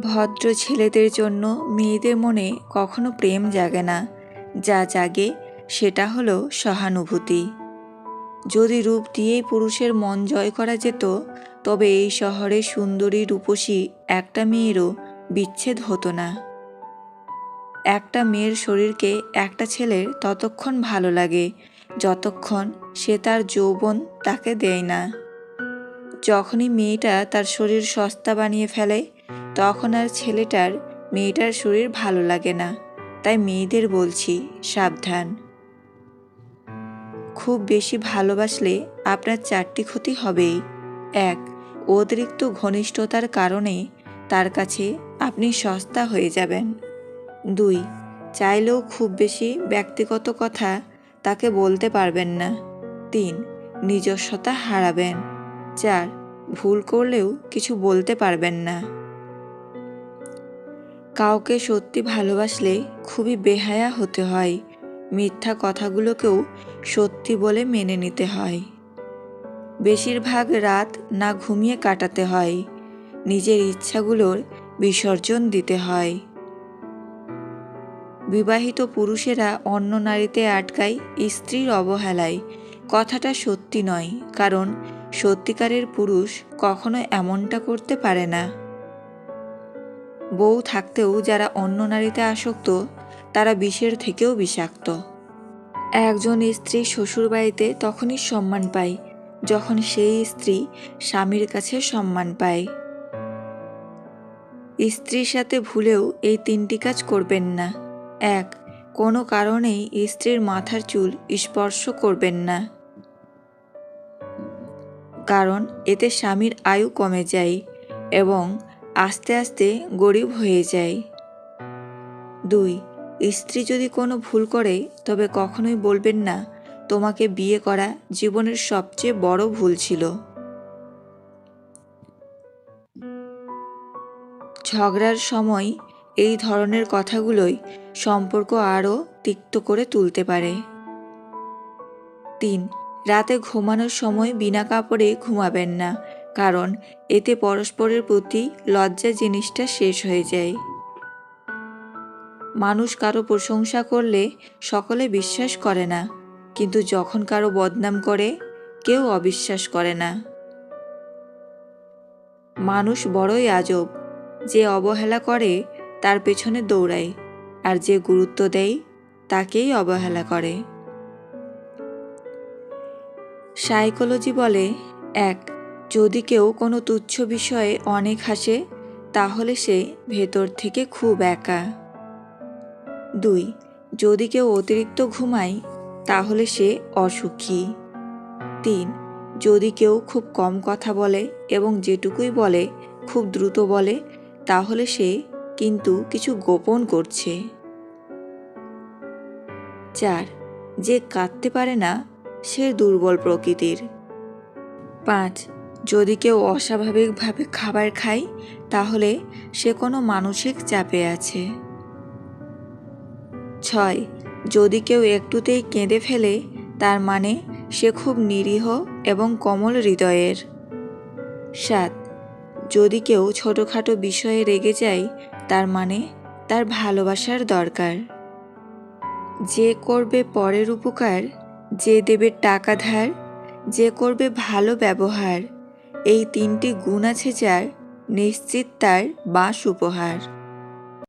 ভদ্র ছেলেদের জন্য মেয়েদের মনে কখনো প্রেম জাগে না। যা জাগে, সেটা হলো সহানুভূতি। যদি রূপ দিয়েই পুরুষের মন জয় করা যেত, তবে এই শহরে সুন্দরী রূপসী একটা মেয়েরও বিচ্ছেদ হতো না। একটা মেয়ের শরীরকে একটা ছেলের ততক্ষণ ভালো লাগে, যতক্ষণ সে তার যৌবন তাকে দেয় না। যখনই মেয়েটা তার শরীর সস্তা বানিয়ে ফেলে তখন আর ছেলেটার মেয়েটার শরীর ভালো লাগে না। তাই মেয়েদের বলছি, সাবধান। খুব বেশি ভালোবাসলে আপনার চারটি ক্ষতি হবেই। এক, অতিরিক্ত ঘনিষ্ঠতার কারণে তার কাছে আপনি সস্তা হয়ে যাবেন। দুই, চাইলেও খুব বেশি ব্যক্তিগত কথা তাকে বলতে পারবেন না। তিন, নিজস্বতা হারাবেন। চার, ভুল করলেও কিছু বলতে পারবেন না। কাউকে সত্যি ভালোবাসলে খুবই বেহায়া হতে হয়। মিথ্যা কথাগুলোকেও সত্যি বলে মেনে নিতে হয়। বেশিরভাগ রাত না ঘুমিয়ে কাটাতে হয়। নিজের ইচ্ছাগুলোর বিসর্জন দিতে হয়। বিবাহিত পুরুষেরা অন্য নারীতে আটকায় স্ত্রীর অবহেলায়। কথাটা সত্যি নয়, কারণ সত্যিকারের পুরুষ কখনো এমনটা করতে পারে না। বউ থাকতেও যারা অন্য নারীতে আসক্ত, তারা বিষের থেকেও বিষাক্ত। একজন স্ত্রী শ্বশুরবাড়িতে তখনই সম্মান পায়, যখন সেই স্ত্রী স্বামীর কাছে সম্মান পায়। স্ত্রীর সাথে ভুলেও এই তিনটি কাজ করবেন না। এক, কোনো কারণেই স্ত্রীর মাথার চুল স্পর্শ করবেন না। কারণ, এতে স্বামীর আয়ু কমে যায় এবং আস্তে আস্তে গরিব হয়ে যায়। দুই, স্ত্রী যদি কোনো ভুল করে, তবে কখনোই বলবেন না, তোমাকে বিয়ে করা জীবনের সবচেয়ে বড় ভুল ছিল। ঝগড়ার সময় এই ধরনের কথাগুলোই সম্পর্ক আরও তিক্ত করে তুলতে পারে। তিন, রাতে ঘুমানোর সময় বিনা কাপড়ে ঘুমাবেন না কারণ এতে পরস্পরের প্রতি লজ্জা জিনিসটা শেষ হয়ে যায়। মানুষ কারও প্রশংসা করলে সকলে বিশ্বাস করে না, কিন্তু যখন কারও বদনাম করে, কেউ অবিশ্বাস করে না। মানুষ বড়ই আজব, যে অবহেলা করে, তার পেছনে দৌড়ায়, আর যে গুরুত্ব দেয়, তাকেই অবহেলা করে। সাইকোলজি বলে, এক যদি কেউ কোনো তুচ্ছ বিষয়ে অনেক হাসে, তাহলে সে ভেতর থেকে খুব একা। দুই, যদি কেউ অতিরিক্ত ঘুমায়, তাহলে সে অসুখী। তিন, যদি কেউ খুব কম কথা বলে এবং যেটুকুই বলে, খুব দ্রুত বলে, তাহলে সে কিন্তু কিছু গোপন করছে। চার, যে কাঁদতে পারে না, সে দুর্বল প্রকৃতির। পাঁচ যদি কেউ অস্বাভাবিকভাবে খাবার খায়, তাহলে সে কোনো মানসিক চাপে আছে। ছয়, যদি কেউ একটুতেই কেঁদে ফেলে, তার মানে সে খুব নিরীহ এবং কমল হৃদয়ের। সাত, যদি কেউ ছোটোখাটো বিষয়ে রেগে যায়, তার মানে তার ভালোবাসার দরকার। যে করবে পরের উপকার, যে দেবে টাকা ধার যে করবে ভালো ব্যবহার এই তিনটি গুণ আছে যার নিশ্চিত তার বাস উপহার।